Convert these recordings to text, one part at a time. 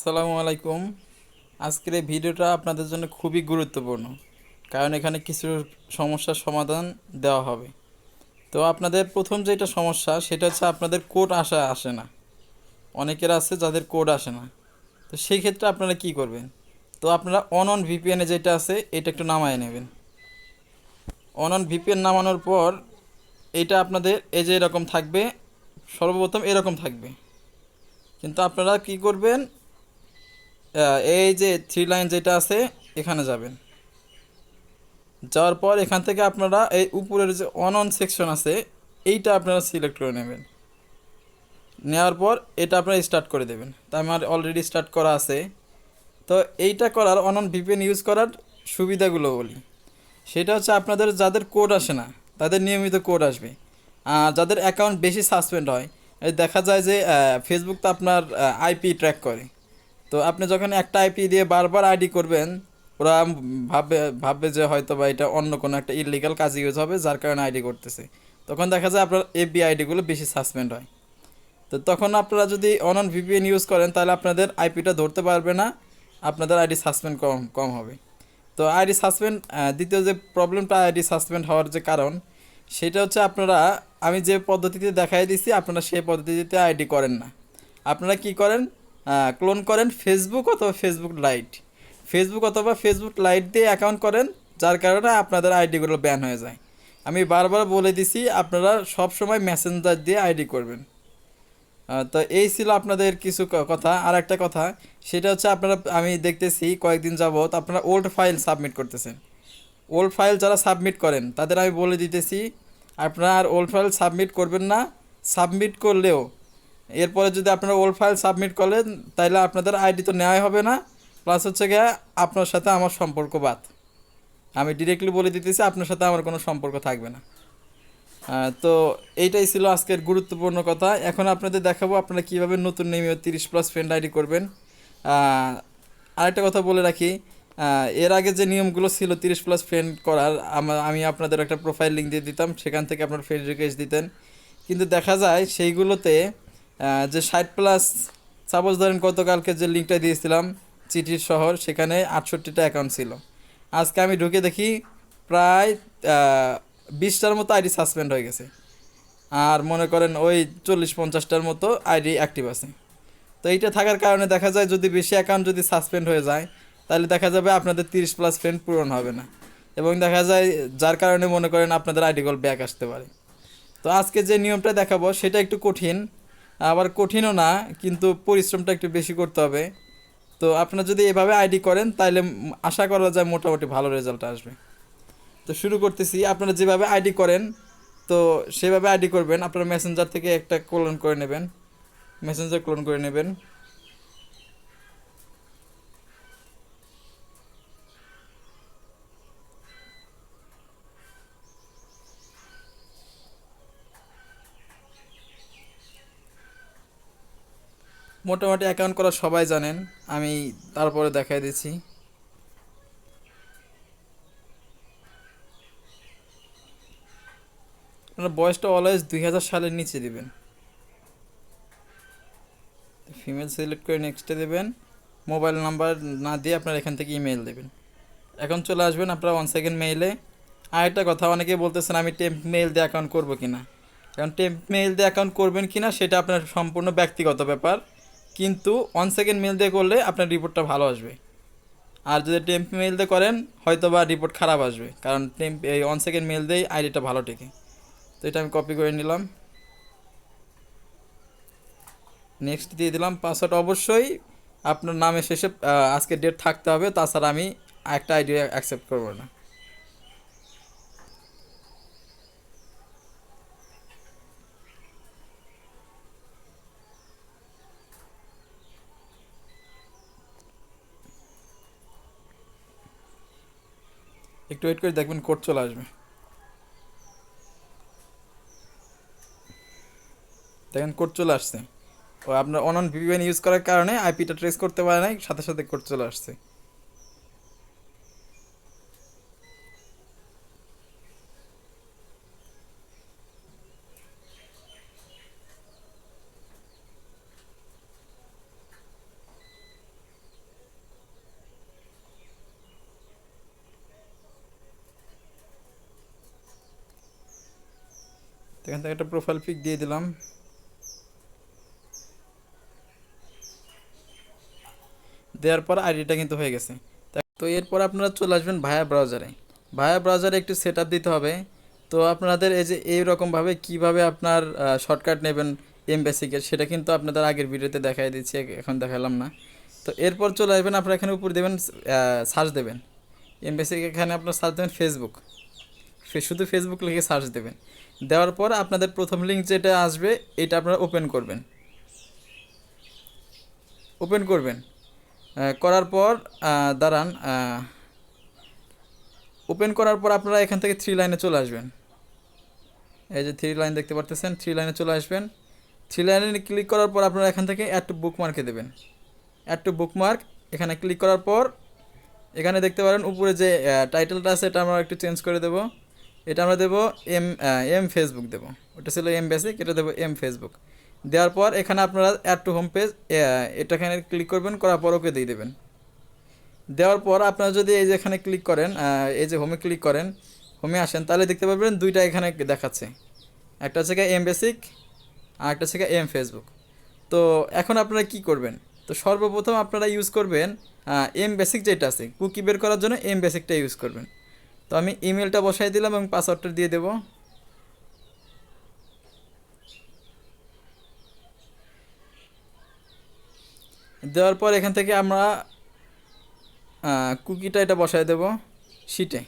আসসালামু আলাইকুম। আজকের এই ভিডিওটা আপনাদের জন্য খুবই গুরুত্বপূর্ণ, কারণ এখানে কিছু সমস্যার সমাধান দেওয়া হবে। তো আপনাদের প্রথম যেটা সমস্যা, সেটা হচ্ছে আপনাদের কোড আসা, আসে না। অনেকের আছে যাদের কোড আসে না। তো সেই ক্ষেত্রে আপনারা কি করবেন? তো আপনারা অন অন ভিপিএনে যেটা আছে, এটা একটু নামায় নেবেন। অন অন ভিপিএন নামানোর পর এটা আপনাদের এই যে এরকম থাকবে, সর্বপ্রথম এরকম থাকবে। কিন্তু আপনারা কি করবেন? এই যে থ্রি লাইন যেটা আছে, এখানে যাবেন। যাওয়ার পর এখান থেকে আপনারা এই উপরের যে অন অন সেকশন আছে, এইটা আপনারা সিলেক্ট করে নেবেন। নেওয়ার পর এটা আপনারা স্টার্ট করে দেবেন। তা আমার অলরেডি স্টার্ট করা আছে। তো এইটা করার অন অন ভিপিএন ইউজ করার সুবিধাগুলো বলি। সেটা হচ্ছে আপনাদের যাদের কোড আসে না, তাদের নিয়মিত কোড আসবে। যাদের অ্যাকাউন্ট বেশি সাসপেন্ড হয় দেখা যায় যে ফেসবুক তো আপনার আইপি ট্র্যাক করে। তো আপনি যখন একটা আইপি দিয়ে বারবার আইডি করবেন, ওরা ভাববে ভাববে যে হয়তো বা এটা অন্য কোনো একটা ইলিগাল কাজ ইউজ হবে, যার কারণে আইডি করতেছে। তখন দেখা যায় আপনার এফবি আইডিগুলো বেশি সাসপেন্ড হয়। তো তখন আপনারা যদি অন অন ভিপিএন ইউজ করেন, তাহলে আপনাদের আইপিটা ধরতে পারবে না, আপনাদের আইডি সাসপেন্ড কম কম হবে। তো আইডি সাসপেন্ড দ্বিতীয় যে প্রবলেমটা আইডি সাসপেন্ড হওয়ার যে কারণ, সেটা হচ্ছে আপনারা, আমি যে পদ্ধতিতে দেখাই দিছি, আপনারা সেই পদ্ধতিতে আইডি করেন না। আপনারা কি করেন? ক্লোন করেন ফেসবুক অথবা ফেসবুক লাইট ফেসবুক অথবা ফেসবুক লাইট দিয়ে অ্যাকাউন্ট করেন, যার কারণে আপনাদের আইডিগুলো ব্যান হয়ে যায়। আমি বারবার বলে দিছি, আপনারা সব সময় মেসেঞ্জার দিয়ে আইডি করবেন। তো এই ছিল আপনাদের কিছু কথা। আর একটা কথা, সেটা হচ্ছে আপনারা, আমি দেখতেছি কয়েকদিন যাবত আপনারা ওল্ড ফাইল সাবমিট করতেছেন। ওল্ড ফাইল যারা সাবমিট করেন, তাদের আমি বলে দিতেছি, আপনারা আর ওল্ড ফাইল সাবমিট করবেন না। সাবমিট করলেও এরপরে যদি আপনারা ওল্ড ফাইল সাবমিট করেন তাহলে আপনাদের আইডি তো নেওয়াই হবে না। প্লাস হচ্ছে গিয়ে আপনার সাথে আমার সম্পর্ক বাদ। আমি ডিরেক্টলি বলে দিতেছি, আপনার সাথে আমার কোনো সম্পর্ক থাকবে না। তো এইটাই ছিল আজকের গুরুত্বপূর্ণ কথা। এখন আপনাদের দেখাবো আপনারা কীভাবে নতুন নেমে তিরিশ প্লাস ফ্রেন্ড আইডি করবেন। আরেকটা কথা বলে রাখি এর আগে যে নিয়মগুলো ছিল তিরিশ প্লাস ফ্রেন্ড করার, আমি আপনাদের একটা প্রোফাইল লিঙ্ক দিয়ে দিতাম, সেখান থেকে আপনার ফ্রেন্ড রিকোয়েস্ট দিতেন। কিন্তু দেখা যায় সেইগুলোতে যে ষাট প্লাস সাপোজ ধরেন গতকালকে যে লিঙ্কটা দিয়েছিলাম, চিঠির শহর, সেখানে আটষট্টিটা অ্যাকাউন্ট ছিল। আজকে আমি ঢুকে দেখি প্রায় বিশটার মতো আইডি সাসপেন্ড হয়ে গেছে। আর মনে করেন ওই চল্লিশ পঞ্চাশটার মতো আইডি অ্যাক্টিভ আছে। তো এইটা থাকার কারণে দেখা যায় যদি বেশি অ্যাকাউন্ট যদি সাসপেন্ড হয়ে যায়, তাহলে দেখা যাবে আপনাদের তিরিশ প্লাস ফ্রেন্ড পূরণ হবে না। এবং দেখা যায় যার কারণে মনে করেন আপনাদের আইডি কল ব্যাক আসতে পারে। তো আজকে যে নিয়মটা দেখাবো, সেটা একটু কঠিন। আবার কঠিনও না, কিন্তু পরিশ্রমটা একটু বেশি করতে হবে। তো আপনারা যদি এভাবে আইডি করেন তাহলে আশা করা যায় মোটামুটি ভালো রেজাল্ট আসবে। তো শুরু করতেছি, আপনারা যেভাবে আইডি করেন, তো সেভাবে আইডি করবেন। আপনারা মেসেঞ্জার থেকে একটা ক্লোন করে নেবেন। মেসেঞ্জার ক্লোন করে নেবেন। মোটামুটি অ্যাকাউন্ট করা সবাই জানেন। আমি তারপরে দেখাই দিচ্ছি। আপনার বয়সটা অলওয়েজ দুই হাজার সালের নিচে দিবেন। ফিমেল সিলেক্ট করে নেক্সটে দেবেন। মোবাইল নাম্বার না দিয়ে আপনার এখান থেকে ইমেল দেবেন। এখন চলে আসবেন আপনার ওয়ান সেকেন্ড মেইলে আর একটা কথা অনেকে বলতেছেন আমি টেম্প মেইল দিয়ে অ্যাকাউন্ট করব কি না কারণ টেম্প মেইল দিয়ে অ্যাকাউন্ট করবেন কি না সেটা আপনার সম্পূর্ণ ব্যক্তিগত ব্যাপার। কিন্তু ওয়ান সেকেন্ড মেইল দিয়ে করলে আপনার রিপোর্টটা ভালো আসবে। আর যদি টেম্প মেল দিয়ে করেন হয়তো বা রিপোর্ট খারাপ আসবে, কারণ টেম্প এই ওয়ান সেকেন্ড মেল দিয়েই আইডিটা ভালো টেকে। তো এটা আমি কপি করে নিলাম। নেক্সট দিয়ে দিলাম পাসওয়ার্ড অবশ্যই আপনার নামের শেষে আজকে ডেট থাকতে হবে, তাছাড়া আমি একটা আইডি অ্যাকসেপ্ট করব না। একটু ওয়েট করে দেখবেন কোর্ট চলে আসবে। দেখেন কোর্ট চলে আসছে। ও আপনার অন অন ভিপিএন ইউজ করার কারণে আইপিটা ট্রেস করতে পারে নাই, সাথে সাথে কোর্ট চলে আসছে। এখান থেকে একটা প্রোফাইল পিক দিয়ে দিলাম। দেওয়ার পর আইডিটা কিন্তু হয়ে গেছে। তো এরপর আপনারা চলে আসবেন ভায়া ব্রাউজারে ভায়া ব্রাউজারে একটু সেট দিতে হবে। তো আপনাদের এই যে এইরকমভাবে কীভাবে আপনার শর্টকাট নেবেন এম বেসিকের সেটা কিন্তু আপনাদের আগের ভিডিওতে দেখাই দিচ্ছি এখন দেখালাম না। তো এরপর চলে আসবেন, আপনারা এখানে উপর দেবেন সার্চ দেবেন। এম বেসিক এখানে আপনার সার্চ দেবেন ফেসবুক শুধু ফেসবুক লিখে সার্চ দেবেন। দেওয়ার পর আপনাদের প্রথম লিঙ্ক যেটা আসবে, এটা আপনারা ওপেন করবেন। ওপেন করবেন। করার পর দাঁড়ান ওপেন করার পর আপনারা এখান থেকে থ্রি লাইনে চলে আসবেন। এই যে থ্রি লাইন দেখতে পারতেছেন থ্রি লাইনে চলে আসবেন। থ্রি লাইনে ক্লিক করার পর আপনারা এখান থেকে অ্যাড টু বুকমার্কে দেবেন। অ্যাড টু বুকমার্ক এখানে ক্লিক করার পর, এখানে দেখতে পারেন উপরে যে টাইটেলটা আছে, এটা আমরা একটু চেঞ্জ করে দেব। এটা আমরা দেবো এম এম ফেসবুক দেবো। ওটা ছিল এম বেসিক এটা দেবো এম ফেসবুক দেওয়ার পর এখানে আপনারা অ্যাড টু হোম পেজ এটা এখানে ক্লিক করবেন, করার পর ওকে দিয়ে দেবেন। দেওয়ার পর আপনারা যদি এই যে এখানে ক্লিক করেন এই যে হোমে ক্লিক করেন হোমে আসেন, তাহলে দেখতে পাবেন দুইটা এখানে দেখাচ্ছে। একটা হচ্ছে এম বেসিক আর একটা হচ্ছে এম ফেসবুক তো এখন আপনারা কি করবেন? তো সর্বপ্রথম আপনারা ইউজ করবেন এম বেসিক যেটা আছে কুকি বের করার জন্য এম বেসিকটা ইউজ করবেন। তো আমি ইমেলটা বসাই দিলাম এবং পাসওয়ার্ডটা দিয়ে দেব। দেওয়ার পর এখান থেকে আমরা কুকিটা এটা বসাই দেব শিটে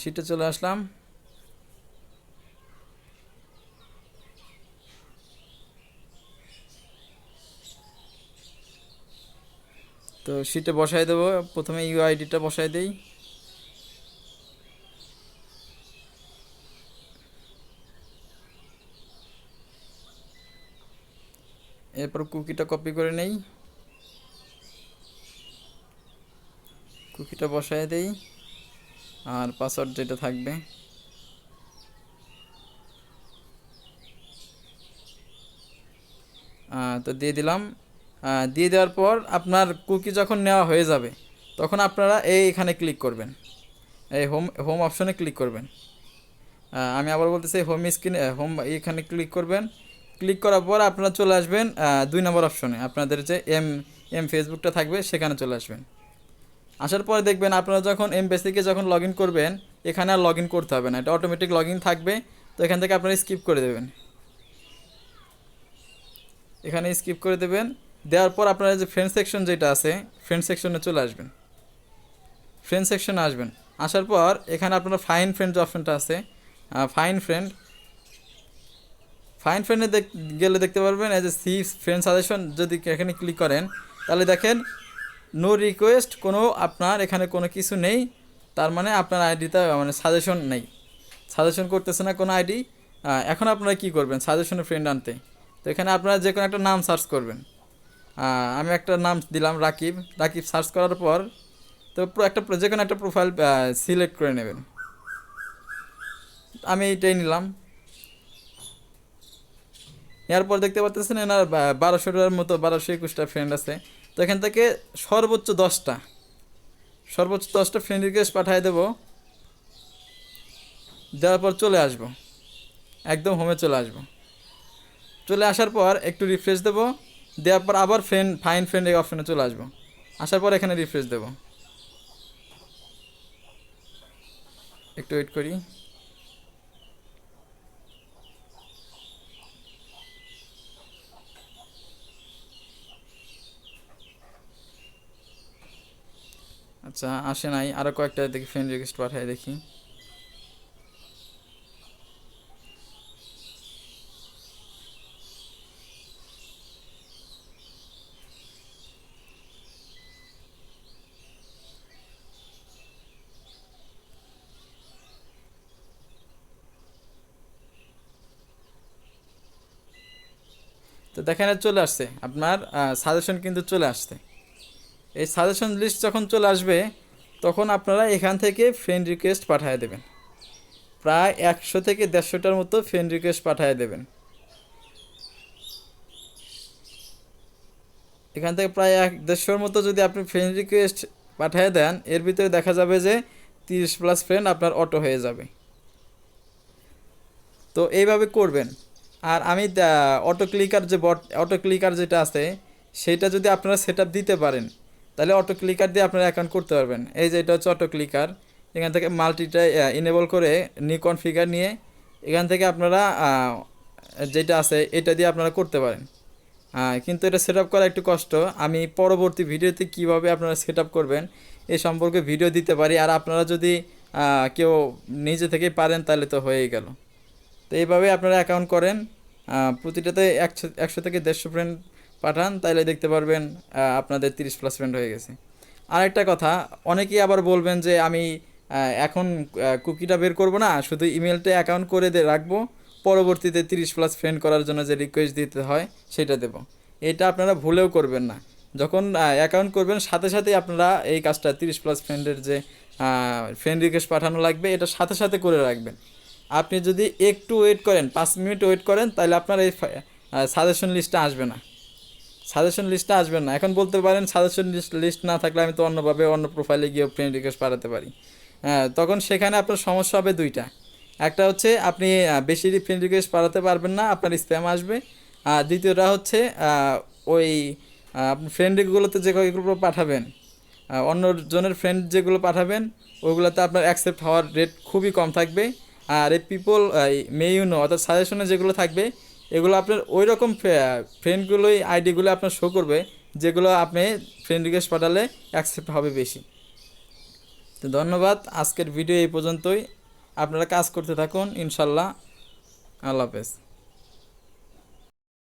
শিটে চলে আসলাম। তো শিটে বসায় দেবো। প্রথমে ইউআইডিটা বসায় দেই। এরপর কুকিটা কপি করে নেই। কুকিটা বসায় দেই। আর পাসওয়ার্ড যেটা থাকবে। তো দিয়ে দিলাম। দিয়ে দেওয়ার পর আপনার কুকি যখন নেওয়া হয়ে যাবে, তখন আপনারা এই এখানে ক্লিক করবেন। এই হোম হোম অপশনে ক্লিক করবেন। আমি আবার বলতেছি হোম স্ক্রিন হোম এখানে ক্লিক করবেন। ক্লিক করার পর আপনারা চলে আসবেন দুই নম্বর অপশনে আপনাদের যে এম এম ফেসবুকটা থাকবে, সেখানে চলে আসবেন। আসার পরে দেখবেন আপনারা যখন এম বেসিকে যখন লগ করবেন, এখানে আর লগ করতে হবে না। এটা অটোমেটিক লগ থাকবে, তো এখান থেকে আপনারা স্কিপ করে দেবেন। এখানে স্কিপ করে দেবেন। দেওয়ার পর আপনারা যে ফ্রেন্ড সেকশন যেটা আছে ফ্রেন্ড সেকশনে চলে আসবেন। ফ্রেন্ড সেকশনে আসবেন। আসার পর এখানে আপনারা ফাইন ফ্রেন্ড যে অপশনটা আছে। ফাইন ফ্রেন্ড ফাইন ফ্রেন্ডে গেলে দেখতে পারবেন এজ এ সি ফ্রেন্ড সাজেশন যদি এখানে ক্লিক করেন, তাহলে দেখেন নো রিকোয়েস্ট কোনো আপনার এখানে কোনো কিছু নেই। তার মানে আপনার আইডিটা মানে সাজেশন নেই। সাজেশন করতেছে না কোনো আইডি এখন আপনারা কি করবেন? সাজেশনে ফ্রেন্ড আনতে। তো এখানে আপনারা যে কোনো একটা নাম সার্চ করবেন। আমি একটা নাম দিলাম রাকিব। রাকিব সার্চ করার পর তো একটা যে কোনো একটা প্রোফাইল সিলেক্ট করে নেবেন। আমি এইটাই নিলাম। এরপর দেখতে পাচ্ছেন এনার বারোশোটার মতো, বারোশো একুশটা ফ্রেন্ড আছে। তো এখান থেকে সর্বোচ্চ দশটা। সর্বোচ্চ দশটা ফ্রেন্ড রিকোয়েস্ট পাঠিয়ে দেবো। দেওয়ার পর চলে আসব। একদম হোমে চলে আসব। চলে আসার পর একটু রিফ্রেশ দেবো। দেওয়ার পর আবার ফ্রেন্ড ফাইন ফ্রেন্ড এই অপশনে চলে আসব। আসার পর এখানে রিফ্রেশ দেবো। একটু ওয়েট করি। আচ্ছা আসে নাই। আরও কয়েকটা দেখি ফ্রেন্ড রিকোয়েস্ট পাঠায় দেখি। তো দেখেন চলে আসছে। আপনার সাজেশন কিন্তু চলে আসছে। এই সাজেশন লিস্ট যখন চলে আসবে, তখন আপনারা এখান থেকে ফ্রেন্ড রিকোয়েস্ট পাঠিয়ে দেবেন। প্রায় একশো থেকে দেড়শোটার মতো ফ্রেন্ড রিকোয়েস্ট পাঠিয়ে দেবেন। এখান থেকে প্রায় এক দেড়শোর মতো যদি আপনি ফ্রেন্ড রিকোয়েস্ট পাঠিয়ে দেন, এর ভিতরে দেখা যাবে যে তিরিশ প্লাস ফ্রেন্ড আপনার অটো হয়ে যাবে। তো এইভাবে করবেন। আর আমি অটো ক্লিকার যে বট অটো ক্লিকার যেটা আছে, সেটা যদি আপনারা সেট দিতে পারেন, তাহলে অটো ক্লিকার দিয়ে আপনারা অ্যাকাউন্ট করতে পারবেন। এই যে এটা হচ্ছে অটো ক্লিকার এখান থেকে মাল্টিটা ইনেবল করে নিউ ফিগার নিয়ে এখান থেকে আপনারা যেটা আছে, এটা দিয়ে আপনারা করতে পারেন। কিন্তু এটা সেট করা একটু কষ্ট। আমি পরবর্তী ভিডিওতে কীভাবে আপনারা সেট করবেন, এ সম্পর্কে ভিডিও দিতে পারি। আর আপনারা যদি কেউ নিজে থেকে পারেন, তাহলে তো হয়েই গেল। তো এইভাবে আপনারা অ্যাকাউন্ট করেন প্রতিটাতে একশো একশো থেকে দেড়শো ফ্রেন্ড পাঠান, তাইলে দেখতে পারবেন আপনাদের তিরিশ প্লাস ফ্রেন্ড হয়ে গেছে। আরেকটা কথা, অনেকেই আবার বলবেন যে আমি এখন কুকিটা বের করব না, শুধু ইমেলটা অ্যাকাউন্ট করে দিয়ে রাখব, পরবর্তীতে তিরিশ প্লাস ফ্রেন্ড করার জন্য যে রিকোয়েস্ট দিতে হয়, সেটা দেব। এটা আপনারা ভুলেও করবেন না। যখন অ্যাকাউন্ট করবেন, সাথে সাথেই আপনারা এই কাজটা তিরিশ প্লাস ফ্রেন্ডের যে ফ্রেন্ড রিকোয়েস্ট পাঠানো লাগবে, এটা সাথে সাথে করে রাখবেন। আপনি যদি একটু ওয়েট করেন, পাঁচ মিনিট ওয়েট করেন, তাহলে আপনার এই সাজেশন লিস্টটা আসবে না। সাজেশন লিস্টটা আসবে না। এখন বলতে পারেন সাজেশন লিস্ট লিস্ট না থাকলে আমি তো অন্যভাবে অন্য প্রোফাইলে গিয়ে ফ্রেন্ড রিকোয়েস্ট পাঠাতে পারি। হ্যাঁ তখন সেখানে আপনার সমস্যা হবে দুইটা। একটা হচ্ছে, আপনি বেশি ফ্রেন্ড রিকোয়েস্ট পাঠাতে পারবেন না, আপনার স্প্যাম আসবে। আর দ্বিতীয়টা হচ্ছে ওই ফ্রেন্ডগুলোতে যে কয়েকগুলো পাঠাবেন অন্য জনের ফ্রেন্ড যেগুলো পাঠাবেন, ওগুলোতে আপনার অ্যাকসেপ্ট হওয়ার রেট খুবই কম থাকবে। আর এই পিপল মে ইউ নো অর্থাৎ সাজেশনে যেগুলো থাকবে, এগুলো আপনার ওই রকম ফ্রেন্ডগুলোই আইডিগুলো আপনার শো করবে, যেগুলো আপনি ফ্রেন্ড রিকোয়েস্ট পাঠালে অ্যাকসেপ্ট হবে বেশি। তো ধন্যবাদ, আজকের ভিডিও এই পর্যন্তই। আপনারা কাজ করতে থাকুন, ইনশাল্লাহ। আল্লাহ হাফেজ।